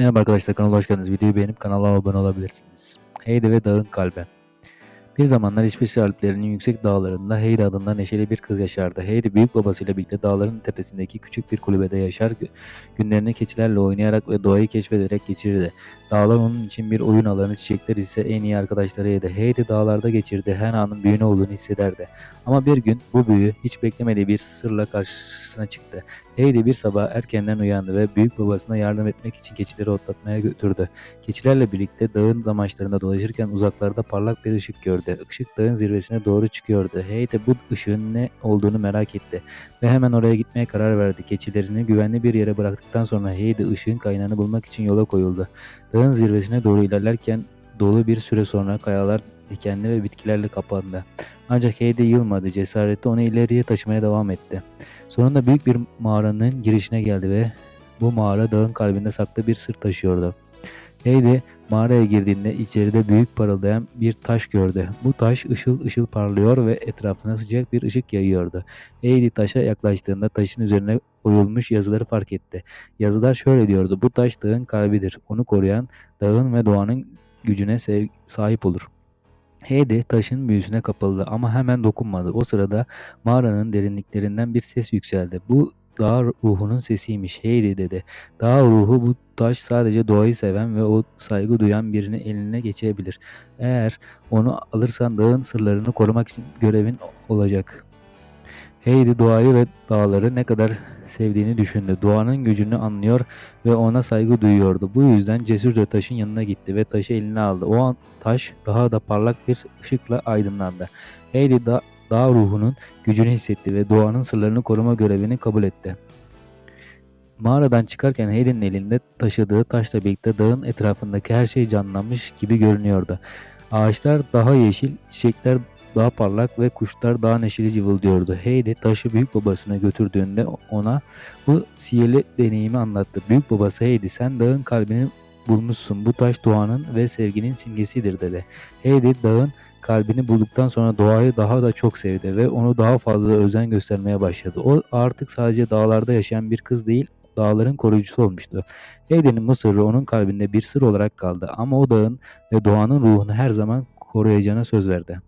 Merhaba arkadaşlar kanala hoş geldiniz. Videoyu beğenip kanala abone olabilirsiniz. Heidi ve Dağın Kalbi. Bir zamanlar İsviçre Alplerinin yüksek dağlarında Heidi adında neşeli bir kız yaşardı. Heidi büyük babasıyla birlikte dağların tepesindeki küçük bir kulübede yaşar, gü- günlerini keçilerle oynayarak ve doğayı keşfederek geçirirdi. Dağlar onun için bir oyun alanı, çiçekler ise en iyi arkadaşlarıydı. Heidi dağlarda geçirdiği her anın büyüğünü olduğunu hissederdi. Ama bir gün bu büyü hiç beklemediği bir sırla karşısına çıktı. Heidi bir sabah erkenden uyandı ve büyük babasına yardım etmek için keçileri otlatmaya götürdü. Keçilerle birlikte dağın zamaçlarında dolaşırken uzaklarda parlak bir ışık gördü. Işık dağın zirvesine doğru çıkıyordu. Heidi bu ışığın ne olduğunu merak etti ve hemen oraya gitmeye karar verdi. Keçilerini güvenli bir yere bıraktıktan sonra Heidi ışığın kaynağını bulmak için yola koyuldu. Dağın zirvesine doğru ilerlerken dolu bir süre sonra kayalar dikenli ve bitkilerle kapandı. Ancak Heidi yılmadı. Cesareti onu ileriye taşımaya devam etti. Sonunda büyük bir mağaranın girişine geldi ve bu mağara dağın kalbinde saklı bir sır taşıyordu. Heidi mağaraya girdiğinde içeride büyük parıldayan bir taş gördü. Bu taş ışıl ışıl parlıyor ve etrafına sıcak bir ışık yayıyordu. Heidi taşa yaklaştığında taşın üzerine oyulmuş yazıları fark etti. Yazılar şöyle diyordu. Bu taş dağın kalbidir. Onu koruyan dağın ve doğanın gücüne sahip olur. Heidi taşın büyüsüne kapıldı ama hemen dokunmadı. O sırada mağaranın derinliklerinden bir ses yükseldi. Bu dağ ruhunun sesiymiş. Heidi dedi. Dağ ruhu bu taş sadece doğayı seven ve o saygı duyan birini eline geçebilir. Eğer onu alırsan dağın sırlarını korumak için görevin olacak. Heidi doğayı ve dağları ne kadar sevdiğini düşündü. Doğanın gücünü anlıyor ve ona saygı duyuyordu. Bu yüzden cesurca taşın yanına gitti ve taşı eline aldı. O an taş daha da parlak bir ışıkla aydınlandı. Heidi da dağ ruhunun gücünü hissetti ve doğanın sırlarını koruma görevini kabul etti. Mağaradan çıkarken Heidi'nin elinde taşıdığı taşla birlikte dağın etrafındaki her şey canlanmış gibi görünüyordu. Ağaçlar daha yeşil, çiçekler daha parlak ve kuşlar daha neşeli cıvıldıyordu. Heidi taşı büyük babasına götürdüğünde ona bu sihirli deneyimi anlattı. Büyük babası Heidi sen dağın kalbini bulmuşsun. Bu taş doğanın ve sevginin simgesidir dedi. Heidi dağın kalbini bulduktan sonra doğayı daha da çok sevdi ve onu daha fazla özen göstermeye başladı. O artık sadece dağlarda yaşayan bir kız değil, dağların koruyucusu olmuştu. Heidi'nin bu sırrı onun kalbinde bir sır olarak kaldı ama o dağın ve doğanın ruhunu her zaman koruyacağına söz verdi.